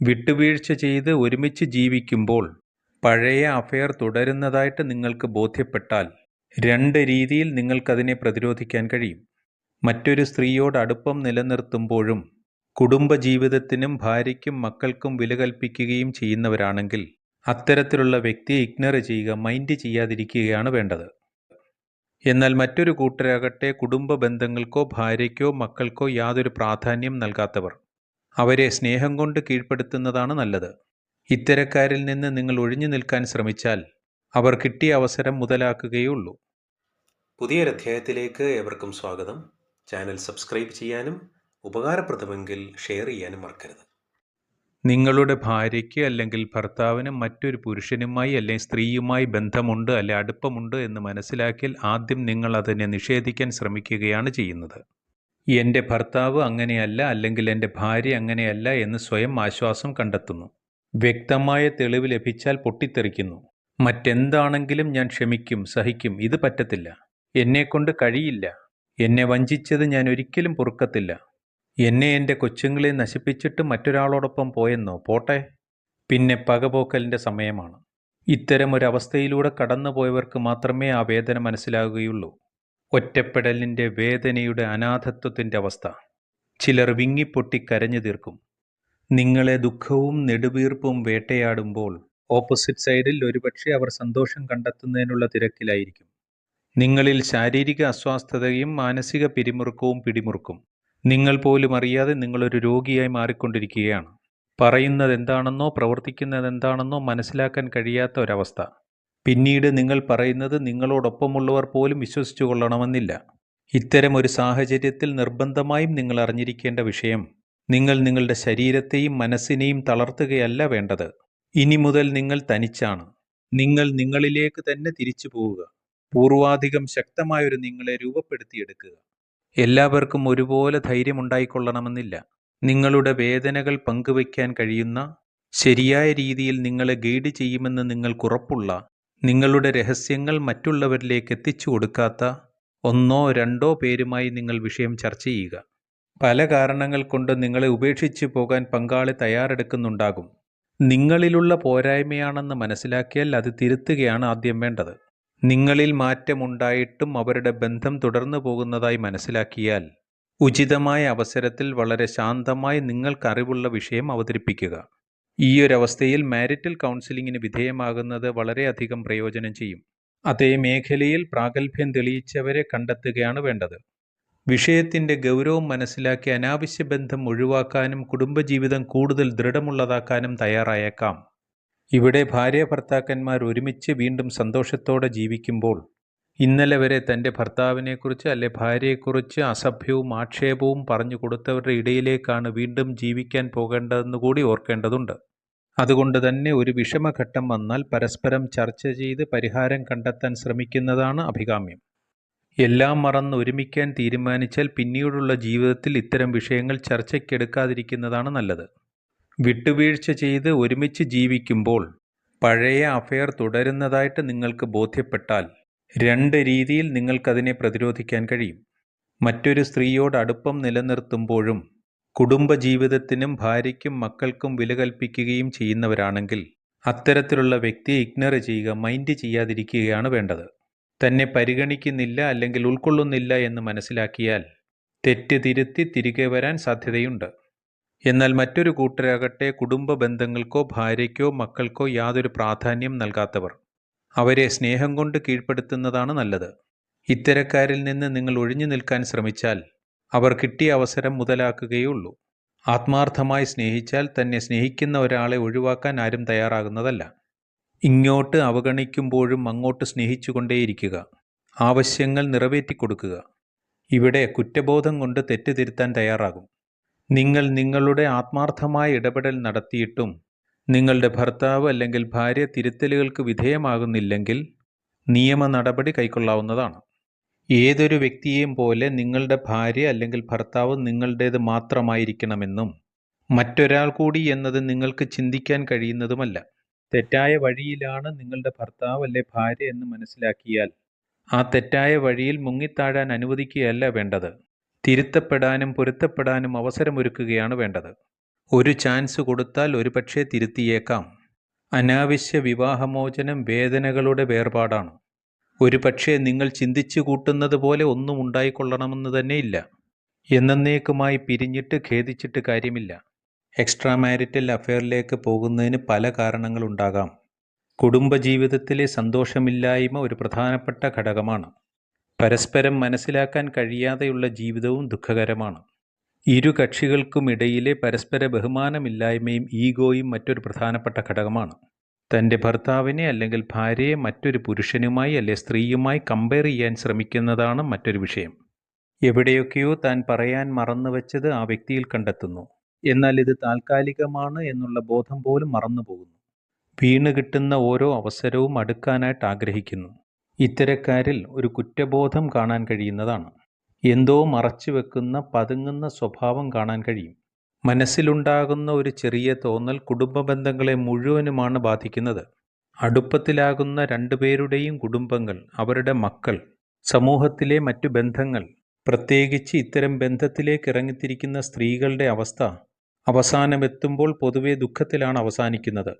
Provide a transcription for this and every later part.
വിട്ടുവീഴ്ച ചെയ്ത് ഒരുമിച്ച് ജീവിക്കുമ്പോൾ പഴയ അഫെയർ തുടരുന്നതായിട്ട് നിങ്ങൾക്ക് ബോധ്യപ്പെട്ടാൽ രണ്ട് രീതിയിൽ നിങ്ങൾക്കതിനെ പ്രതിരോധിക്കാൻ കഴിയും. മറ്റൊരു സ്ത്രീയോട് അടുപ്പം നിലനിർത്തുമ്പോഴും കുടുംബജീവിതത്തിനും ഭാര്യയ്ക്കും മക്കൾക്കും വില കൽപ്പിക്കുകയും ചെയ്യുന്നവരാണെങ്കിൽ അത്തരത്തിലുള്ള വ്യക്തിയെ ഇഗ്നർ ചെയ്യുക മൈൻഡ് ചെയ്യാതിരിക്കുകയാണ് വേണ്ടത്. എന്നാൽ മറ്റൊരു കൂട്ടരാകട്ടെ കുടുംബ ബന്ധങ്ങൾക്കോ ഭാര്യയ്ക്കോ മക്കൾക്കോ യാതൊരു പ്രാധാന്യം നൽകാത്തവർ. അവരെ സ്നേഹം കൊണ്ട് കീഴ്പ്പെടുത്തുന്നതാണ് നല്ലത്. ഇത്തരക്കാരിൽ നിന്ന് നിങ്ങൾ ഒഴിഞ്ഞു നിൽക്കാൻ ശ്രമിച്ചാൽ അവർ കിട്ടിയ അവസരം മുതലാക്കുകയുള്ളൂ. പുതിയൊരധ്യായത്തിലേക്ക് ഏവർക്കും സ്വാഗതം. ചാനൽ സബ്സ്ക്രൈബ് ചെയ്യാനും ഉപകാരപ്രദമെങ്കിൽ ഷെയർ ചെയ്യാനും മറക്കരുത്. നിങ്ങളുടെ ഭാര്യയ്ക്ക് അല്ലെങ്കിൽ ഭർത്താവിനും മറ്റൊരു പുരുഷനുമായി അല്ലെങ്കിൽ സ്ത്രീയുമായി ബന്ധമുണ്ട് അല്ലെ അടുപ്പമുണ്ട് എന്ന് മനസ്സിലാക്കിയാൽ ആദ്യം നിങ്ങൾ അതിനെ നിഷേധിക്കാൻ ശ്രമിക്കുകയാണ് ചെയ്യുന്നത്. എന്റെ ഭർത്താവ് അങ്ങനെയല്ല അല്ലെങ്കിൽ എന്റെ ഭാര്യ അങ്ങനെയല്ല എന്ന് സ്വയം ആശ്വാസം കണ്ടെത്തുന്നു. വ്യക്തമായ തെളിവ് ലഭിച്ചാൽ പൊട്ടിത്തെറിക്കുന്നു. മറ്റെന്താണെങ്കിലും ഞാൻ ക്ഷമിക്കും സഹിക്കും ഇത് പറ്റത്തില്ല. എന്നെക്കൊണ്ട് കഴിയില്ല. എന്നെ വഞ്ചിച്ചത് ഞാൻ ഒരിക്കലും പൊറുക്കത്തില്ല. എന്നെ എന്റെ കൊച്ചുങ്ങളെ നശിപ്പിച്ചിട്ട് മറ്റൊരാളോടൊപ്പം പോയെന്നോ? പോട്ടെ. പിന്നെ പകപോക്കലിന്റെ സമയമാണ്. ഇത്തരം ഒരവസ്ഥയിലൂടെ കടന്നുപോയവർക്ക് മാത്രമേ ആ വേദന മനസ്സിലാകുകയുള്ളൂ. ഒറ്റപ്പെടലിന്റെ വേദനയുടെ അനാഥത്വത്തിന്റെ അവസ്ഥ. ചിലർ വിങ്ങിപ്പൊട്ടി കരഞ്ഞു തീർക്കും. നിങ്ങളെ ദുഃഖവും നെടുവീർപ്പും വേട്ടയാടുമ്പോൾ ഓപ്പോസിറ്റ് സൈഡിൽ ഒരുപക്ഷെ അവർ സന്തോഷം കണ്ടെത്തുന്നതിനുള്ള തിരക്കിലായിരിക്കും. നിങ്ങളിൽ ശാരീരിക അസ്വാസ്ഥതയും മാനസിക പിരിമുറുക്കവും പിടിമുറുക്കും. നിങ്ങൾ പോലും അറിയാതെ നിങ്ങളൊരു രോഗിയായി മാറിക്കൊണ്ടിരിക്കുകയാണ്. പറയുന്നത് എന്താണെന്നോ പ്രവർത്തിക്കുന്നത് എന്താണെന്നോ മനസ്സിലാക്കാൻ കഴിയാത്ത ഒരവസ്ഥ. പിന്നീട് നിങ്ങൾ പറയുന്നത് നിങ്ങളോടൊപ്പമുള്ളവർ പോലും വിശ്വസിച്ചു കൊള്ളണമെന്നില്ല. ഇത്തരം ഒരു സാഹചര്യത്തിൽ നിർബന്ധമായും നിങ്ങൾ അറിഞ്ഞിരിക്കേണ്ട വിഷയം നിങ്ങൾ നിങ്ങളുടെ ശരീരത്തെയും മനസ്സിനെയും തളർത്തുകയല്ല വേണ്ടത്. ഇനി മുതൽ നിങ്ങൾ തനിച്ചാണ്. നിങ്ങൾ നിങ്ങളിലേക്ക് തന്നെ തിരിച്ചു പോവുക. പൂർവാധികം ശക്തമായൊരു നിങ്ങളെ രൂപപ്പെടുത്തിയെടുക്കുക. എല്ലാവർക്കും ഒരുപോലെ ധൈര്യമുണ്ടായിക്കൊള്ളണമെന്നില്ല നിങ്ങളുടെ വേദനകൾ പങ്കുവയ്ക്കാൻ കഴിയുന്ന ശരിയായ രീതിയിൽ നിങ്ങളെ ഗൈഡ് ചെയ്യുമെന്ന് നിങ്ങൾക്കുറപ്പുള്ള നിങ്ങളുടെ രഹസ്യങ്ങൾ മറ്റുള്ളവരിലേക്ക് എത്തിച്ചു കൊടുക്കാത്ത ഒന്നോ രണ്ടോ പേരുമായി നിങ്ങൾ വിഷയം ചർച്ച ചെയ്യുക. പല കാരണങ്ങൾ കൊണ്ട് നിങ്ങളെ ഉപേക്ഷിച്ചു പോകാൻ പങ്കാളി തയ്യാറെടുക്കുന്നുണ്ടാകും. നിങ്ങളിലുള്ള പോരായ്മയാണെന്ന് മനസ്സിലാക്കിയാൽ അത് തിരുത്തുകയാണ് ആദ്യം വേണ്ടത്. നിങ്ങളിൽ മാറ്റമുണ്ടായിട്ടും അവരുടെ ബന്ധം തുടർന്നു പോകുന്നതായി മനസ്സിലാക്കിയാൽ ഉചിതമായ അവസരത്തിൽ വളരെ ശാന്തമായി നിങ്ങൾക്കറിവുള്ള വിഷയം അവതരിപ്പിക്കുക. ഈ ഒരു അവസ്ഥയിൽ മാരിറ്റൽ കൗൺസിലിങ്ങിന് വിധേയമാകുന്നത് വളരെയധികം പ്രയോജനം ചെയ്യും. അതേ മേഖലയിൽ പ്രാഗൽഭ്യം തെളിയിച്ചവരെ കണ്ടെത്തുകയാണ് വേണ്ടത്. വിഷയത്തിന്റെ ഗൗരവം മനസ്സിലാക്കി അനാവശ്യ ബന്ധം ഒഴിവാക്കാനും കുടുംബജീവിതം കൂടുതൽ ദൃഢമുള്ളതാക്കാനും തയ്യാറായേക്കാം. ഇവിടെ ഭാര്യ ഭർത്താക്കന്മാർ ഒരുമിച്ച് വീണ്ടും സന്തോഷത്തോടെ ജീവിക്കുമ്പോൾ ഇന്നലെ വരെ തന്റെ ഭർത്താവിനെക്കുറിച്ച് അല്ലെ ഭാര്യയെക്കുറിച്ച് അസഭ്യവും ആക്ഷേപവും പറഞ്ഞു കൊടുത്തവരുടെ ഇടയിലേക്കാണ് വീണ്ടും ജീവിക്കാൻ പോകേണ്ടതെന്ന് കൂടി ഓർക്കേണ്ടതുണ്ട്. അതുകൊണ്ട് തന്നെ ഒരു വിഷമഘട്ടം വന്നാൽ പരസ്പരം ചർച്ച ചെയ്ത് പരിഹാരം കണ്ടെത്താൻ ശ്രമിക്കുന്നതാണ് അഭികാമ്യം. എല്ലാം മറന്ന് ഒരുമിക്കാൻ തീരുമാനിച്ചാൽ പിന്നീടുള്ള ജീവിതത്തിൽ ഇത്തരം വിഷയങ്ങൾ ചർച്ചയ്ക്കെടുക്കാതിരിക്കുന്നതാണ് നല്ലത്. വിട്ടുവീഴ്ച ചെയ്ത് ഒരുമിച്ച് ജീവിക്കുമ്പോൾ പഴയ അഫയർ തുടരുന്നതായിട്ട് നിങ്ങൾക്ക് ബോധ്യപ്പെട്ടാൽ രണ്ട് രീതിയിൽ നിങ്ങൾക്കതിനെ പ്രതിരോധിക്കാൻ കഴിയും. മറ്റൊരു സ്ത്രീയോട് അടുപ്പം നിലനിർത്തുമ്പോഴും കുടുംബജീവിതത്തിനും ഭാര്യയ്ക്കും മക്കൾക്കും വില കൽപ്പിക്കുകയും ചെയ്യുന്നവരാണെങ്കിൽ അത്തരത്തിലുള്ള വ്യക്തിയെ ഇഗ്നർ ചെയ്യുക മൈൻഡ് ചെയ്യാതിരിക്കുകയാണ് വേണ്ടത്. തന്നെ പരിഗണിക്കുന്നില്ല അല്ലെങ്കിൽ ഉൾക്കൊള്ളുന്നില്ല എന്ന് മനസ്സിലാക്കിയാൽ തെറ്റ് തിരുത്തി തിരികെ വരാൻ സാധ്യതയുണ്ട്. എന്നാൽ മറ്റൊരു കൂട്ടരാകട്ടെ കുടുംബ ബന്ധങ്ങൾക്കോ ഭാര്യയ്ക്കോ മക്കൾക്കോ യാതൊരു പ്രാധാന്യം നൽകാത്തവർ അവരെ സ്നേഹം കൊണ്ട് കീഴ്പ്പെടുത്തുന്നതാണ് നല്ലത്. ഇത്തരക്കാരിൽ നിന്ന് നിങ്ങൾ ഒഴിഞ്ഞു നിൽക്കാൻ ശ്രമിച്ചാൽ അവർ കിട്ടിയ അവസരം മുതലാക്കുകയുള്ളൂ. ആത്മാർത്ഥമായി സ്നേഹിച്ചാൽ തന്നെ സ്നേഹിക്കുന്ന ഒരാളെ ഒഴിവാക്കാൻ ആരും തയ്യാറാകുന്നതല്ല. ഇങ്ങോട്ട് അവഗണിക്കുമ്പോഴും അങ്ങോട്ട് സ്നേഹിച്ചുകൊണ്ടേയിരിക്കുക. ആവശ്യങ്ങൾ നിറവേറ്റിക്കൊടുക്കുക. ഇവിടെ കുറ്റബോധം കൊണ്ട് തെറ്റുതിരുത്താൻ തയ്യാറാകും. നിങ്ങൾ നിങ്ങളുടെ ആത്മാർത്ഥമായ ഇടപെടൽ നടത്തിയിട്ടും നിങ്ങളുടെ ഭർത്താവ് അല്ലെങ്കിൽ ഭാര്യ തിരുത്തലുകൾക്ക് വിധേയമാകുന്നില്ലെങ്കിൽ നിയമ നടപടി കൈക്കൊള്ളാവുന്നതാണ്. ഏതൊരു വ്യക്തിയെയും പോലെ നിങ്ങളുടെ ഭാര്യ അല്ലെങ്കിൽ ഭർത്താവ് നിങ്ങളുടേത് മാത്രമായിരിക്കണമെന്നും മറ്റൊരാൾ കൂടി എന്നത് നിങ്ങൾക്ക് ചിന്തിക്കാൻ കഴിയുന്നതുമല്ല. തെറ്റായ വഴിയിലാണ് നിങ്ങളുടെ ഭർത്താവ് അല്ലെ ഭാര്യ എന്ന് മനസ്സിലാക്കിയാൽ ആ തെറ്റായ വഴിയിൽ മുങ്ങിത്താഴാൻ അനുവദിക്കുകയല്ല വേണ്ടത്. തിരുത്തപ്പെടാനും പൊരുത്തപ്പെടാനും അവസരമൊരുക്കുകയാണ് വേണ്ടത്. ഒരു ചാൻസ് കൊടുത്താൽ ഒരുപക്ഷേ തിരുത്തിയേക്കാം. അനാവശ്യ വിവാഹമോചനം വേദനകളുടെ വേർപാടാണ്. ഒരുപക്ഷേ നിങ്ങൾ ചിന്തിച്ചു കൂട്ടുന്നത് പോലെ ഒന്നും ഉണ്ടായിക്കൊള്ളണമെന്ന് തന്നെയില്ല എന്നേക്കുമായി പിരിഞ്ഞിട്ട് ഖേദിച്ചിട്ട് കാര്യമില്ല. എക്സ്ട്രാ മാരിറ്റൽ അഫെയറിലേക്ക് പോകുന്നതിന് പല കാരണങ്ങളുണ്ടാകാം. കുടുംബജീവിതത്തിലെ സന്തോഷമില്ലായ്മ ഒരു പ്രധാനപ്പെട്ട ഘടകമാണ്. പരസ്പരം മനസ്സിലാക്കാൻ കഴിയാതെയുള്ള ജീവിതവും ദുഃഖകരമാണ്. ഇരു കക്ഷികൾക്കുമിടയിലെ പരസ്പര ബഹുമാനമില്ലായ്മയും ഈഗോയും മറ്റൊരു പ്രധാനപ്പെട്ട ഘടകമാണ്. തന്റെ ഭർത്താവിനെ അല്ലെങ്കിൽ ഭാര്യയെ മറ്റൊരു പുരുഷനുമായി അല്ലെ സ്ത്രീയുമായി കമ്പയർ ചെയ്യാൻ ശ്രമിക്കുന്നതാണ് മറ്റൊരു വിഷയം. എവിടെയൊക്കെയോ താൻ പറയാൻ മറന്നു മറന്നുവെച്ചത് ആ വ്യക്തിയിൽ കണ്ടെത്തുന്നു. എന്നാൽ ഇത് താൽക്കാലികമാണ് എന്നുള്ള ബോധം പോലും മറന്നു പോകുന്നു. വീണ് കിട്ടുന്ന ഓരോ അവസരവും അടുക്കാനായിട്ട് ആഗ്രഹിക്കുന്നു. ഇത്തരക്കാരിൽ ഒരു കുറ്റബോധം കാണാൻ കഴിയുന്നതാണ്. എന്തോ മറച്ചു വെക്കുന്ന പതുങ്ങുന്ന സ്വഭാവം കാണാൻ കഴിയും. മനസ്സിലുണ്ടാകുന്ന ഒരു ചെറിയ തോന്നൽ കുടുംബ ബന്ധങ്ങളെ മുഴുവനുമാണ് ബാധിക്കുന്നത്. അടുപ്പത്തിലാകുന്ന രണ്ടുപേരുടെയും കുടുംബങ്ങൾ അവരുടെ മക്കൾ സമൂഹത്തിലെ മറ്റു ബന്ധങ്ങൾ പ്രത്യേകിച്ച് ഇത്തരം ബന്ധത്തിലേക്ക് ഇറങ്ങിത്തിരിക്കുന്ന സ്ത്രീകളുടെ അവസ്ഥ അവസാനമെത്തുമ്പോൾ പൊതുവെ ദുഃഖത്തിലാണ് അവസാനിക്കുന്നത്.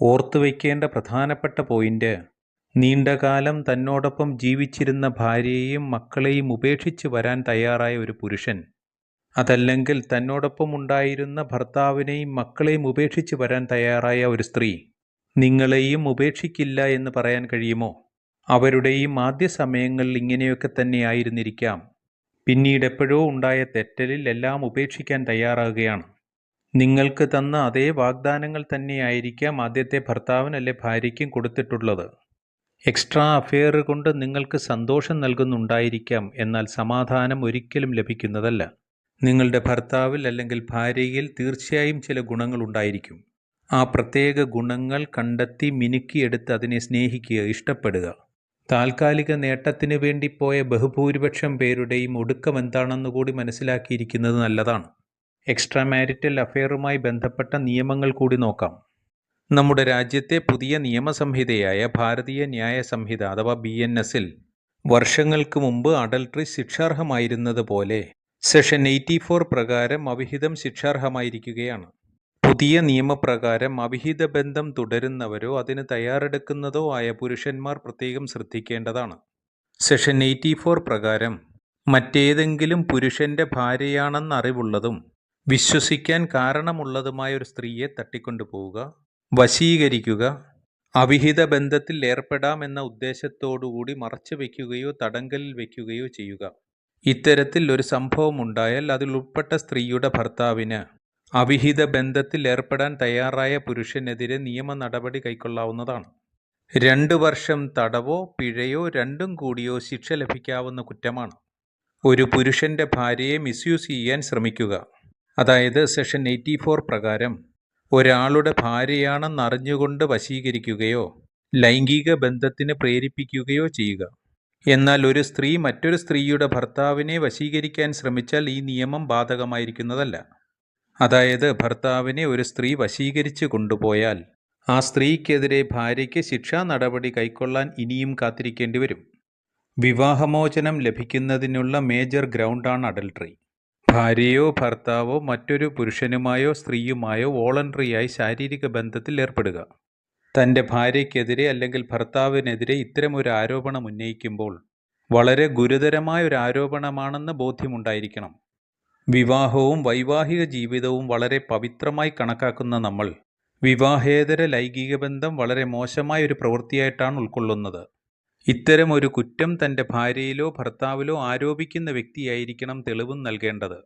ഓർത്തുവയ്ക്കേണ്ട പ്രധാനപ്പെട്ട പോയിന്റ് നീണ്ടകാലം തന്നോടൊപ്പം ജീവിച്ചിരുന്ന ഭാര്യയെയും മക്കളെയും ഉപേക്ഷിച്ച് വരാൻ തയ്യാറായ ഒരു പുരുഷൻ അതല്ലെങ്കിൽ തന്നോടൊപ്പം ഉണ്ടായിരുന്ന ഭർത്താവിനെയും മക്കളെയും ഉപേക്ഷിച്ച് വരാൻ തയ്യാറായ ഒരു സ്ത്രീ നിങ്ങളെയും ഉപേക്ഷിക്കില്ല എന്ന് പറയാൻ കഴിയുമോ? അവരുടെയും ആദ്യ സമയങ്ങളിൽ ഇങ്ങനെയൊക്കെ തന്നെയായിരുന്നിരിക്കാം പിന്നീട് എപ്പോഴോ ഉണ്ടായ തെറ്റലിൽ എല്ലാം ഉപേക്ഷിക്കാൻ തയ്യാറാകുകയാണ്. നിങ്ങൾക്ക് തന്ന അതേ വാഗ്ദാനങ്ങൾ തന്നെയായിരിക്കാം ആദ്യത്തെ ഭർത്താവിനല്ലെ ഭാര്യയ്ക്കും കൊടുത്തിട്ടുള്ളത്. എക്സ്ട്രാ അഫെയർ കൊണ്ട് നിങ്ങൾക്ക് സന്തോഷം നൽകുന്നുണ്ടായിരിക്കാം എന്നാൽ സമാധാനം ഒരിക്കലും ലഭിക്കുന്നതല്ല. നിങ്ങളുടെ ഭർത്താവിൽ അല്ലെങ്കിൽ ഭാര്യയിൽ തീർച്ചയായും ചില ഗുണങ്ങൾ ഉണ്ടായിരിക്കും. ആ പ്രത്യേക ഗുണങ്ങൾ കണ്ടെത്തി മിനുക്കിയെടുത്ത് അതിനെ സ്നേഹിക്കുക ഇഷ്ടപ്പെടുക. താൽക്കാലിക നേട്ടത്തിനു വേണ്ടി പോയ ബഹുഭൂരിപക്ഷം പേരുടെയും ഒടുക്കം എന്താണെന്ന് കൂടി മനസ്സിലാക്കിയിരിക്കുന്നത് നല്ലതാണ്. എക്സ്ട്രാ മാരിറ്റൽ അഫെയറുമായി ബന്ധപ്പെട്ട നിയമങ്ങൾ കൂടി നോക്കാം. നമ്മുടെ രാജ്യത്തെ പുതിയ നിയമസംഹിതയായ ഭാരതീയ ന്യായ സംഹിത അഥവാ ബി എൻ എസിൽ വർഷങ്ങൾക്ക് മുമ്പ് അഡൽട്രി ശിക്ഷാർഹമായിരുന്നത് പോലെ സെഷൻ എയ്റ്റി ഫോർ പ്രകാരം അവിഹിതം ശിക്ഷാർഹമായിരിക്കുകയാണ്. പുതിയ നിയമപ്രകാരം അവിഹിത ബന്ധം തുടരുന്നവരോ അതിന് തയ്യാറെടുക്കുന്നതോ ആയ പുരുഷന്മാർ പ്രത്യേകം ശ്രദ്ധിക്കേണ്ടതാണ്. സെഷൻ എയ്റ്റി ഫോർ പ്രകാരം മറ്റേതെങ്കിലും പുരുഷന്റെ ഭാര്യയാണെന്ന് അറിവുള്ളതും വിശ്വസിക്കാൻ കാരണമുള്ളതുമായ ഒരു സ്ത്രീയെ തട്ടിക്കൊണ്ടുപോവുക വശീകരിക്കുക അവിഹിത ബന്ധത്തിൽ ഏർപ്പെടാമെന്ന ഉദ്ദേശത്തോടുകൂടി മറച്ചു വയ്ക്കുകയോ തടങ്കലിൽ വയ്ക്കുകയോ ചെയ്യുക. ഇത്തരത്തിൽ ഒരു സംഭവം ഉണ്ടായാൽ അതിൽ ഉൾപ്പെട്ട സ്ത്രീയുടെ ഭർത്താവിന് അവിഹിത ബന്ധത്തിൽ ഏർപ്പെടാൻ തയ്യാറായ പുരുഷനെതിരെ നിയമ നടപടി കൈക്കൊള്ളാവുന്നതാണ്. രണ്ട് വർഷം തടവോ പിഴയോ രണ്ടും കൂടിയോ ശിക്ഷ ലഭിക്കാവുന്ന കുറ്റമാണ്. ഒരു പുരുഷന്റെ ഭാര്യയെ മിസ്യൂസ് ചെയ്യാൻ ശ്രമിക്കുക. അതായത് സെഷൻ എയ്റ്റി ഫോർ പ്രകാരം ഒരാളുടെ ഭാര്യയാണെന്നറിഞ്ഞുകൊണ്ട് വശീകരിക്കുകയോ ലൈംഗിക ബന്ധത്തിന് പ്രേരിപ്പിക്കുകയോ ചെയ്യുക. എന്നാൽ ഒരു സ്ത്രീ മറ്റൊരു സ്ത്രീയുടെ ഭർത്താവിനെ വശീകരിക്കാൻ ശ്രമിച്ചാൽ ഈ നിയമം ബാധകമായിരിക്കുന്നതല്ല. അതായത് ഭർത്താവിനെ ഒരു സ്ത്രീ വശീകരിച്ചു കൊണ്ടുപോയാൽ ആ സ്ത്രീക്കെതിരെ ഭാര്യയ്ക്ക് ശിക്ഷാ നടപടി കൈക്കൊള്ളാൻ ഇനിയും കാത്തിരിക്കേണ്ടി വരും. വിവാഹമോചനം ലഭിക്കുന്നതിനുള്ള മേജർ ഗ്രൗണ്ടാണ് അഡൽട്രി. ഭാര്യയോ ഭർത്താവോ മറ്റൊരു പുരുഷനുമായോ സ്ത്രീയുമായോ വോളണ്ടറിയായി ശാരീരിക ബന്ധത്തിൽ ഏർപ്പെടുക. തന്റെ ഭാര്യയ്ക്കെതിരെ അല്ലെങ്കിൽ ഭർത്താവിനെതിരെ ഇത്തരമൊരു ആരോപണം ഉന്നയിക്കുമ്പോൾ വളരെ ഗുരുതരമായ ഒരു ആരോപണമാണെന്ന് ബോധ്യമുണ്ടായിരിക്കണം. വിവാഹവും വൈവാഹിക ജീവിതവും വളരെ പവിത്രമായി കണക്കാക്കുന്ന നമ്മൾ വിവാഹേതര ലൈംഗിക ബന്ധം വളരെ മോശമായ ഒരു പ്രവൃത്തിയായിട്ടാണ് ഉൾക്കൊള്ളുന്നത്. ഇത്തരം ഒരു കുറ്റം തന്റെ ഭാര്യയിലോ ഭർത്താവിലോ ആരോപിക്കുന്ന വ്യക്തിയായിരിക്കണം തെളിവും നൽകേണ്ടത്.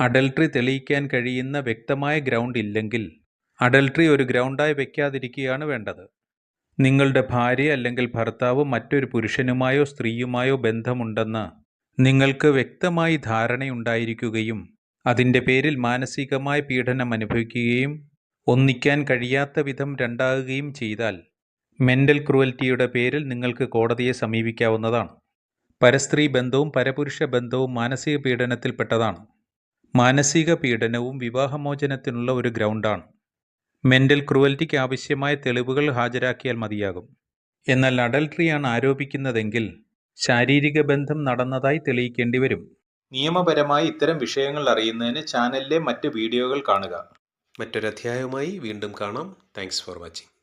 അഡൽട്രി തെളിയിക്കാൻ കഴിയുന്ന വ്യക്തമായ ഗ്രൗണ്ട് ഇല്ലെങ്കിൽ അഡൽട്രി ഒരു ഗ്രൗണ്ടായി വയ്ക്കാതിരിക്കുകയാണ് വേണ്ടത്. നിങ്ങളുടെ ഭാര്യ അല്ലെങ്കിൽ ഭർത്താവ് മറ്റൊരു പുരുഷനുമായോ സ്ത്രീയുമായോ ബന്ധമുണ്ടെന്ന് നിങ്ങൾക്ക് വ്യക്തമായി ധാരണയുണ്ടായിരിക്കുകയും അതിന്റെ പേരിൽ മാനസികമായ പീഡനം അനുഭവിക്കുകയും ഒന്നിക്കാൻ കഴിയാത്ത വിധം രണ്ടാകുകയും ചെയ്താൽ മെന്റൽ ക്രൂവൽറ്റിയുടെ പേരിൽ നിങ്ങൾക്ക് കോടതിയെ സമീപിക്കാവുന്നതാണ്. പരസ്ത്രീ ബന്ധവും പരപുരുഷ ബന്ധവും മാനസിക പീഡനത്തിൽപ്പെട്ടതാണ്. മാനസിക പീഡനവും വിവാഹമോചനത്തിനുള്ള ഒരു ഗ്രൗണ്ടാണ്. മെന്റൽ ക്രുവൽറ്റിക്ക് ആവശ്യമായ തെളിവുകൾ ഹാജരാക്കിയാൽ മതിയാകും. എന്നാൽ അഡൽട്രിയാണ് ആരോപിക്കുന്നതെങ്കിൽ ശാരീരിക ബന്ധം നടന്നതായി തെളിയിക്കേണ്ടി വരും. നിയമപരമായി ഇത്തരം വിഷയങ്ങൾ അറിയുന്നതിന് ചാനലിലെ മറ്റ് വീഡിയോകൾ കാണുക. മറ്റൊരധ്യായവുമായി വീണ്ടും കാണാം. Thanks for watching